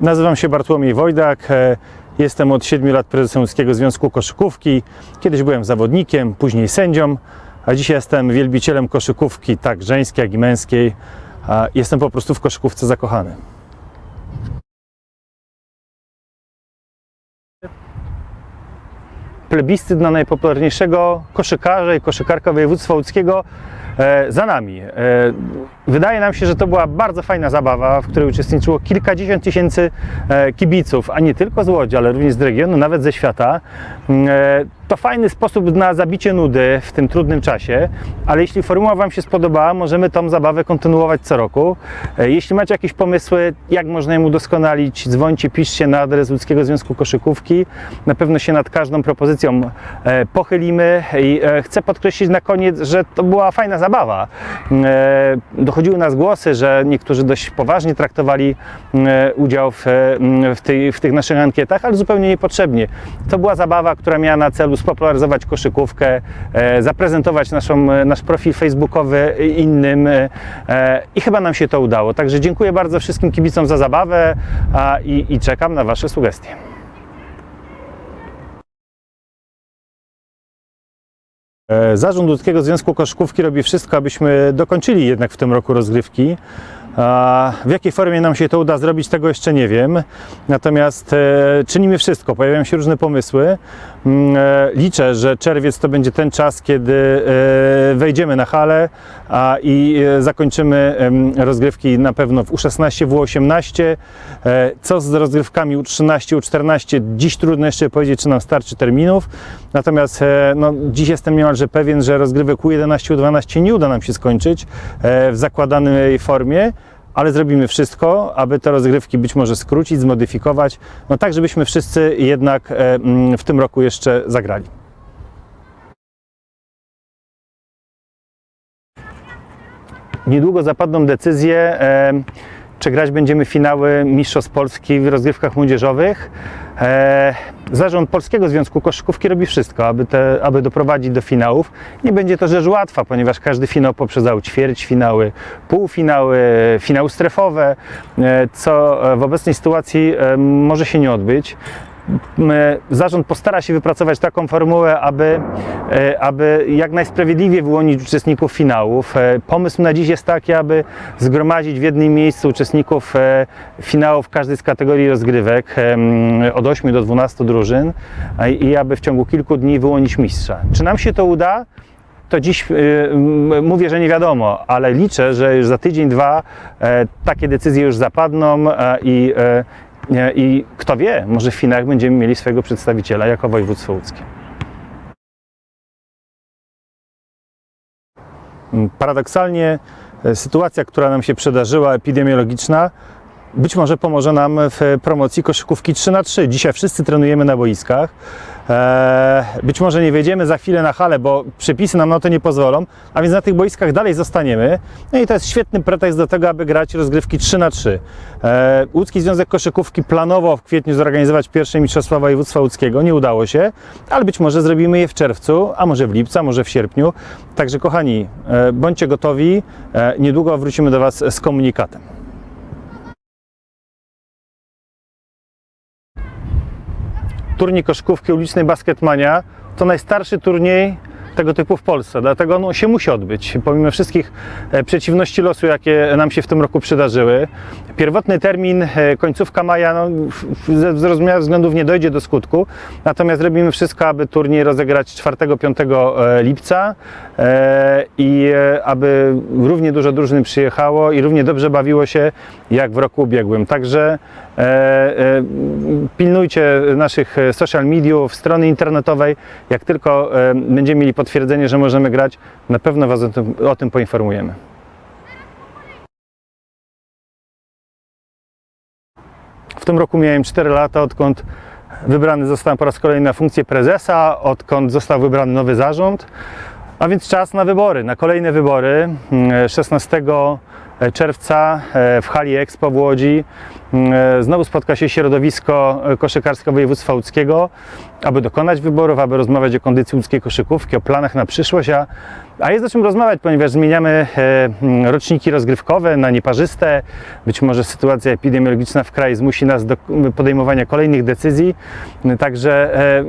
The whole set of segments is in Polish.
Nazywam się Bartłomiej Wojdak. e, Jestem od 7 lat prezesem Łódzkiego Związku Koszykówki. Kiedyś byłem zawodnikiem, później sędzią, a dzisiaj jestem wielbicielem koszykówki, tak żeńskiej, jak i męskiej. Jestem po prostu w koszykówce zakochany. plebiscyt na najpopularniejszego koszykarza i koszykarka województwa łódzkiego za nami. E, wydaje nam się, że to była bardzo fajna zabawa, w której uczestniczyło kilkadziesiąt tysięcy e, kibiców, a nie tylko z Łodzi, ale również z regionu, nawet ze świata. To fajny sposób na zabicie nudy w tym trudnym czasie, ale jeśli formuła Wam się spodobała, możemy tą zabawę kontynuować co roku. E, Jeśli macie jakieś pomysły, jak można ją udoskonalić, dzwońcie, piszcie na adres Łódzkiego Związku Koszykówki. Na pewno się nad każdą propozycją e, pochylimy i e, chcę podkreślić na koniec, że to była fajna zabawa. Dochodziły nas głosy, że niektórzy dość poważnie traktowali udział w, w tych naszych ankietach, ale zupełnie niepotrzebnie. To była zabawa, która miała na celu spopularyzować koszykówkę, e, zaprezentować naszą, e, nasz profil facebookowy innym e, i chyba nam się to udało. Także dziękuję bardzo wszystkim kibicom za zabawę i, i czekam na Wasze sugestie. Zarząd Łódzkiego Związku Koszykówki robi wszystko, abyśmy dokończyli jednak w tym roku rozgrywki. W jakiej formie nam się to uda zrobić, tego jeszcze nie wiem. Natomiast e, czynimy wszystko, pojawiają się różne pomysły. Mm, e, Liczę, że czerwiec to będzie ten czas, kiedy e, wejdziemy na halę i zakończymy rozgrywki na pewno w U16, w U18. E, Co z rozgrywkami U13, U14? Dziś trudno jeszcze powiedzieć, czy nam starczy terminów. Natomiast no, dziś jestem niemalże pewien, że rozgrywek U11, U12 nie uda nam się skończyć w zakładanej formie ale zrobimy wszystko, aby te rozgrywki być może skrócić, zmodyfikować, no tak, żebyśmy wszyscy jednak e, mm, w tym roku jeszcze zagrali. Niedługo zapadną decyzje, e, czy grać będziemy finały Mistrzostw Polski w rozgrywkach młodzieżowych. E, Zarząd Polskiego Związku Koszykówki robi wszystko, aby, te, aby doprowadzić do finałów. Nie będzie to rzecz łatwa, ponieważ każdy finał poprzedzał ćwierćfinały, półfinały, finały strefowe, e, co w obecnej sytuacji e, może się nie odbyć. Zarząd postara się wypracować taką formułę, aby, e, aby jak najsprawiedliwiej wyłonić uczestników finałów. E, Pomysł na dziś jest taki, aby zgromadzić w jednym miejscu uczestników e, finałów każdej z kategorii rozgrywek od 8 do 12 drużyn i aby w ciągu kilku dni wyłonić mistrza. Czy nam się to uda? to dziś y, mówię, że nie wiadomo, ale liczę, że już za tydzień, dwa e, takie decyzje już zapadną i, nie, i kto wie, może w finałach będziemy mieli swojego przedstawiciela jako województwo łódzkie. Paradoksalnie e, sytuacja, która nam się przydarzyła, epidemiologiczna, być może pomoże nam w promocji koszykówki 3 na 3 Dzisiaj wszyscy trenujemy na boiskach. Eee, Być może nie wejdziemy za chwilę na halę, bo przepisy nam na to nie pozwolą, a więc na tych boiskach dalej zostaniemy. No i to jest świetny pretekst do tego, aby grać rozgrywki 3 na 3 Eee, Łódzki Związek Koszykówki planował w kwietniu zorganizować pierwsze Mistrzostwa Województwa Łódzkiego. Nie udało się, ale być może zrobimy je w czerwcu, a może w lipcu, a może w sierpniu. Także kochani, e, bądźcie gotowi. Niedługo wrócimy do Was z komunikatem. Turniej koszykówki ulicznej Basketmania to najstarszy turniej tego typu w Polsce, dlatego on się musi odbyć, pomimo wszystkich e, przeciwności losu, jakie nam się w tym roku przydarzyły. Pierwotny termin, e, końcówka maja, no, ze zrozumiałych względów nie dojdzie do skutku, natomiast robimy wszystko, aby turniej rozegrać 4-5 e, lipca i aby równie dużo drużyn przyjechało i równie dobrze bawiło się jak w roku ubiegłym. Także pilnujcie naszych e, social mediów, strony internetowej. Jak tylko e, będziemy mieli potwierdzenie, że możemy grać, na pewno Was o tym, o tym poinformujemy. W tym roku miałem 4 lata, odkąd wybrany zostałem po raz kolejny na funkcję prezesa, odkąd został wybrany nowy zarząd. A więc czas na wybory, na kolejne wybory. Mm, 16 czerwca e, w hali Expo w Łodzi mm, znowu spotka się środowisko e, koszykarsko województwa łódzkiego, aby dokonać wyborów, aby rozmawiać o kondycji łódzkiej koszykówki, o planach na przyszłość, a A jest o czym rozmawiać, ponieważ zmieniamy e, mm, roczniki rozgrywkowe na nieparzyste. Być może sytuacja epidemiologiczna w kraju zmusi nas do podejmowania kolejnych decyzji. Także e, e,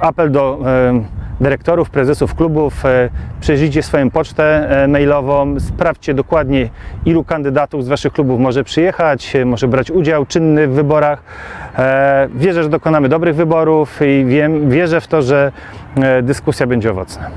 apel do e, dyrektorów, prezesów klubów, e, przejrzyjcie swoją pocztę e, mailową, sprawdźcie dokładnie, ilu kandydatów z Waszych klubów może przyjechać, e, może brać udział czynny w wyborach. Wierzę, że dokonamy dobrych wyborów i wiem, wierzę w to, że dyskusja będzie owocna.